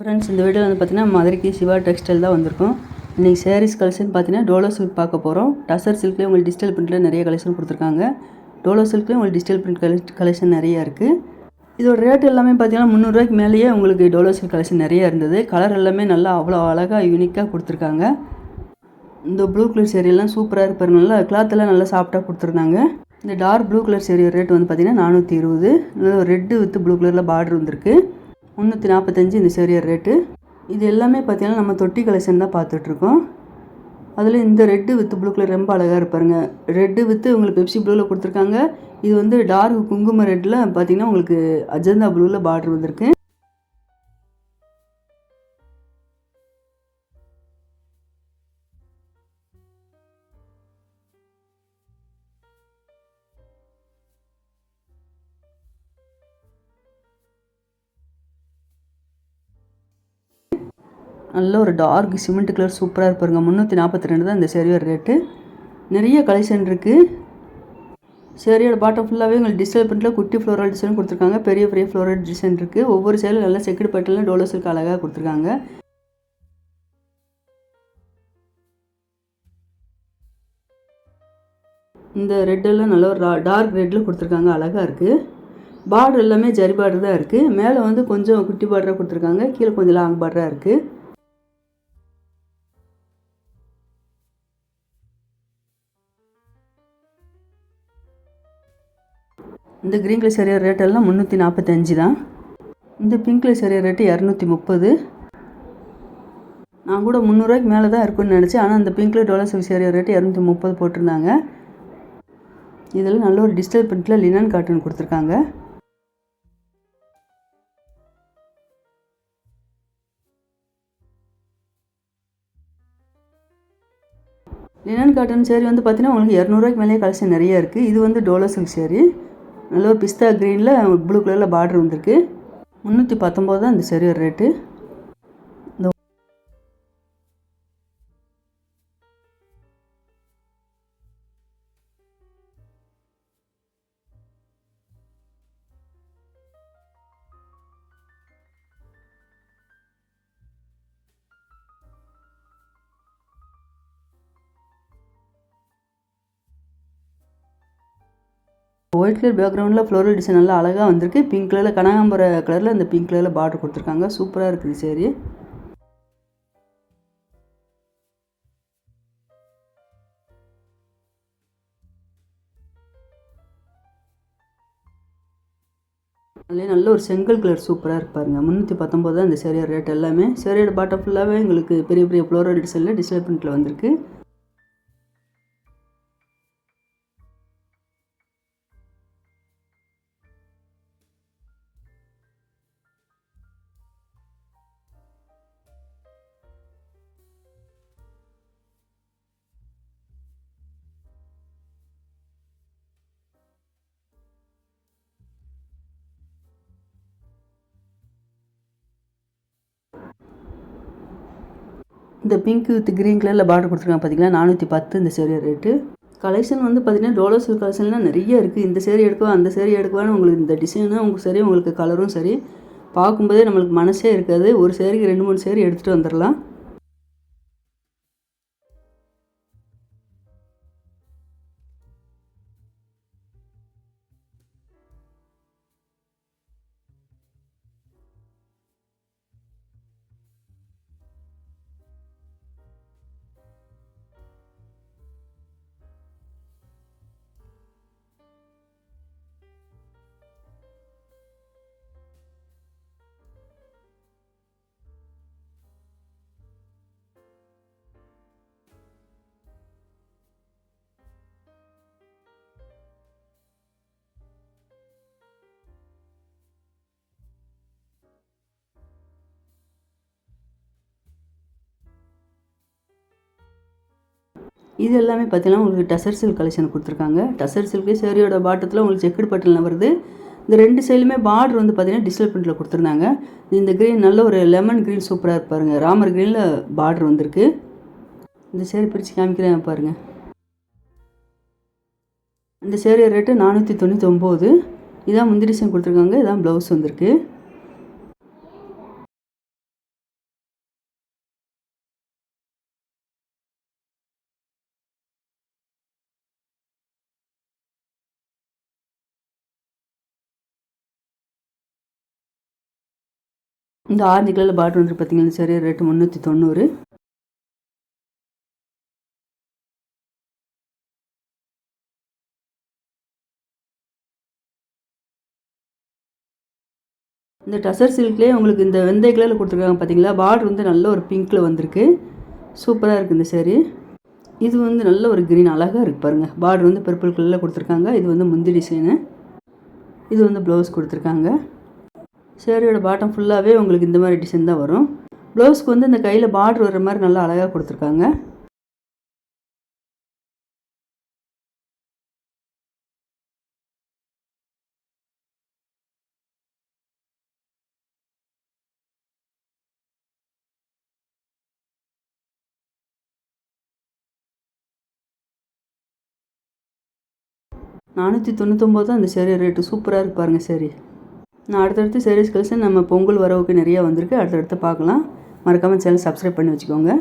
Friends இந்த video வந்து பார்த்தீங்கன்னா மதுரைக்கு சிவா டெக்ஸ்டைல் தான் வந்திருக்கும். இன்றைக்கி சாரீஸ் கலெக்ஷன் பார்த்தீங்கன்னா டோலோ சில்க் பார்க்க போகிறோம் டசர் சில்க்லேயே உங்களுக்கு டிஜிட்டல் பிரிண்ட்டில் நிறைய கலெக்ஷன் கொடுத்துருக்காங்க. டோலோ சில்க்லேயும் உங்களுக்கு டிஜிட்டல் பிரிண்ட் கலெ கலெக்ஷன் நிறையா இருக்குது இதோட ரேட் எல்லாமே பார்த்தீங்கன்னா முந்நூறுரூவாய்க்கு மேலேயே உங்களுக்கு டோலோ சில்க் கலெக்ஷன் நிறையா இருந்தது. கலர் எல்லாமே நல்லா அவ்வளோ அழகாக யூனிக்காக கொடுத்துருக்காங்க. இந்த ப்ளூ கலர் சேரீலாம் சூப்பராக இருப்பாரு நல்லா கிளாத்தெல்லாம் நல்லா சாஃப்டாக கொடுத்துருந்தாங்க. இந்த dark blue colour sari rate வந்து பார்த்தீங்கன்னா நானூற்றி இருபது. ரெட்டு வித் ப்ளூ கலரில் பார்டர் வந்திருக்கு. முந்நூற்றி நாற்பத்தஞ்சு இந்த சேரீயர் ரேட்டு இது எல்லாமே பார்த்தீங்கன்னா நம்ம தொட்டி கலெக்ஷன் தான் பார்த்துட்ருக்கோம். அதில் இந்த ரெட்டு வித்து ப்ளூ கலர் ரொம்ப அழகாக இருப்பாருங்க ரெட்டு வித்து உங்களுக்கு பெப்சி ப்ளூவில் கொடுத்துருக்காங்க. இது வந்து டார்க் குங்கும ரெட்டில் பார்த்திங்கன்னா உங்களுக்கு அஜந்தா ப்ளூவில் பார்டர் வந்திருக்கு. நல்ல ஒரு டார்க் சிமெண்ட் கலர் சூப்பராக இருப்பாருங்க முந்நூற்றி நாற்பத்தி ரெண்டு தான் இந்த சேரீயோட ரேட்டு நிறைய கலெக்ஷன் இருக்குது சேரீயோட பாட்டம் ஃபுல்லாகவே உங்களுக்கு டிஜிட்டல் பிரிண்டில் குட்டி ஃப்ளோரல் டிசைன் கொடுத்துருக்காங்க. பெரிய பெரிய ஃப்ளோரல் டிசைன் இருக்குது ஒவ்வொரு சேலும் நல்லா செக்குடு பட்டெல்லாம் டோலோ சில்க் அழகாக கொடுத்துருக்காங்க. இந்த ரெட்டெல்லாம் நல்ல ஒரு டார்க் ரெட்டில் கொடுத்துருக்காங்க. அழகாக இருக்குது பார்டர் எல்லாமே ஜரி பார்டர் தான் இருக்குது மேலே வந்து கொஞ்சம் குட்டி பார்டராக கொடுத்துருக்காங்க. கீழே கொஞ்சம் லாங் பார்டராக இருக்குது இந்த க்ரீன் கலர் சரியாக ரேட் எல்லாம் முந்நூற்றி நாற்பத்தஞ்சு தான். இந்த பிங்க் கலர் சரியாக ரேட்டு இரநூத்தி முப்பது. நான் கூட முந்நூறுரூவாய்க்கு மேலே தான் இருக்குன்னு நினச்சேன். ஆனால் அந்த பிங்க் கலர் டோலர் சில்க் சரியாக ரேட்டு இரநூத்தி முப்பது போட்டிருந்தாங்க. இதில் நல்ல ஒரு டிஜிட்டல் பிரிண்ட்டில் லினன் காட்டன் கொடுத்துருக்காங்க. லினன் காட்டன் சேரீ வந்து பார்த்தீங்கன்னா உங்களுக்கு இரநூறுவாய்க்கு மேலேயே கலெக்ஷன் நிறைய இருக்குது இது வந்து டோலோ சில்க் சேரீ நல்ல ஒரு பிஸ்தா க்ரீனில் ப்ளூ கலரில் பார்டர் வந்திருக்கு. முந்நூற்றி பத்தொம்போது தான் இந்த சரியோட ரேட்டு ஒயிட் கலர் பேக்ரவுண்டில் ஃப்ளோரல் டிசைன் நல்லா அழகாக வந்திருக்கு. பிங்க் கலரில் கனகாம்பர கலரில் இந்த பிங்க் கலரில் பார்டர் கொடுத்துருக்காங்க. சூப்பராக இருக்குது சரி அதுலேயே நல்ல ஒரு செங்கல் கலர் சூப்பராக இருப்பாருங்க முந்நூற்றி பத்தொம்போது தான் இந்த சேரியோட ரேட் எல்லாமே. சேரியோட பாட்டம் ஃபுல்லாகவே எங்களுக்கு பெரிய பெரிய ஃப்ளோரல் டிசைனில் டிஸ்பிளே பிரிண்ட்டில் வந்திருக்கு. இந்த பிங்க் வித் க்ரீன் கலரில் பார்டர் கொடுத்துருக்காங்க பார்த்தீங்களா நானூற்றி பத்து இந்த சேரீ ரேட்டு கலெக்ஷன் வந்து பார்த்தீங்கன்னா டோலோ சில்க் கலெக்ஷன்லாம் நிறைய இருக்குது இந்த சேரீ எடுக்கவா அந்த சேரீ எடுக்கவான்னு உங்களுக்கு இந்த டிசைனும் உங்களுக்கு சரி உங்களுக்கு கலரும் சரி. பார்க்கும்போதே நம்மளுக்கு மனசே இருக்காது. ஒரு சேரீக்கு ரெண்டு மூணு சேரீ எடுத்துகிட்டு வந்துடலாம். இது எல்லாமே பார்த்தீங்கன்னா உங்களுக்கு டசர் சில்க் கலெக்ஷன் கொடுத்துருக்காங்க. டசர் சில்க்கு சேரியோட பாட்டத்தில் உங்களுக்கு செக்குடு பட்டனில் வருது. இந்த ரெண்டு சைடுமே பார்டர் வந்து பார்த்தீங்கன்னா டிஜிட்டல் பிரிண்டில் கொடுத்துருந்தாங்க. இந்த க்ரீன் நல்ல ஒரு லெமன் க்ரீன் சூப்பராக இருப்பாருங்க ராமர் க்ரீனில் பார்டர் வந்திருக்கு. இந்த சேரி பிரித்து காமிக்கிறேன் பாருங்கள் இந்த சேரீ ரேட்டு நானூற்றி தொண்ணூற்றி ஒம்பது இதான் முந்திரி டிசைன் கொடுத்துருக்காங்க. இதான் ப்ளவுஸ் வந்திருக்கு. இந்த ஆரஞ்சு கலரில் பாட்ரு வந்து பார்த்தீங்கன்னா சரி ரேட்டு முந்நூற்றி தொண்ணூறு. இந்த டசர் சில்க்லேயே உங்களுக்கு இந்த வெந்தய கலரில் கொடுத்துருக்காங்க பார்த்தீங்களா பார்டர் வந்து நல்ல ஒரு பிங்க்கில் வந்திருக்கு. சூப்பராக இருக்குது இந்த சேரீ இது வந்து நல்ல ஒரு க்ரீன் அழகாக இருக்குது பாருங்கள் பார்டர் வந்து பர்பிள் கலரில் கொடுத்துருக்காங்க. இது வந்து முந்தி டிசைனு இது வந்து ப்ளவுஸ் கொடுத்துருக்காங்க. சேரீயோட பாட்டம் ஃபுல்லாகவே உங்களுக்கு இந்த மாதிரி டிசைன் தான் வரும். ப்ளவுஸ்க்கு வந்து இந்த கையில் பார்டர் வர்ற மாதிரி நல்லா அழகாக கொடுத்துருக்காங்க. நானூற்றி தொண்ணூத்தொம்பது தான் அந்த சேரீ ரேட்டு சூப்பராக இருப்பாருங்க பாருங்கள் சேரீ நான் அடுத்தடுத்து சீரியஸ் கலெக்ஷன் நம்ம பொங்கல் வரவுக்கு நிறையா வந்திருக்கு. அடுத்தடுத்து பார்க்கலாம். மறக்காமல் சேனல் சப்ஸ்கிரைப் பண்ணி வச்சுக்கோங்க.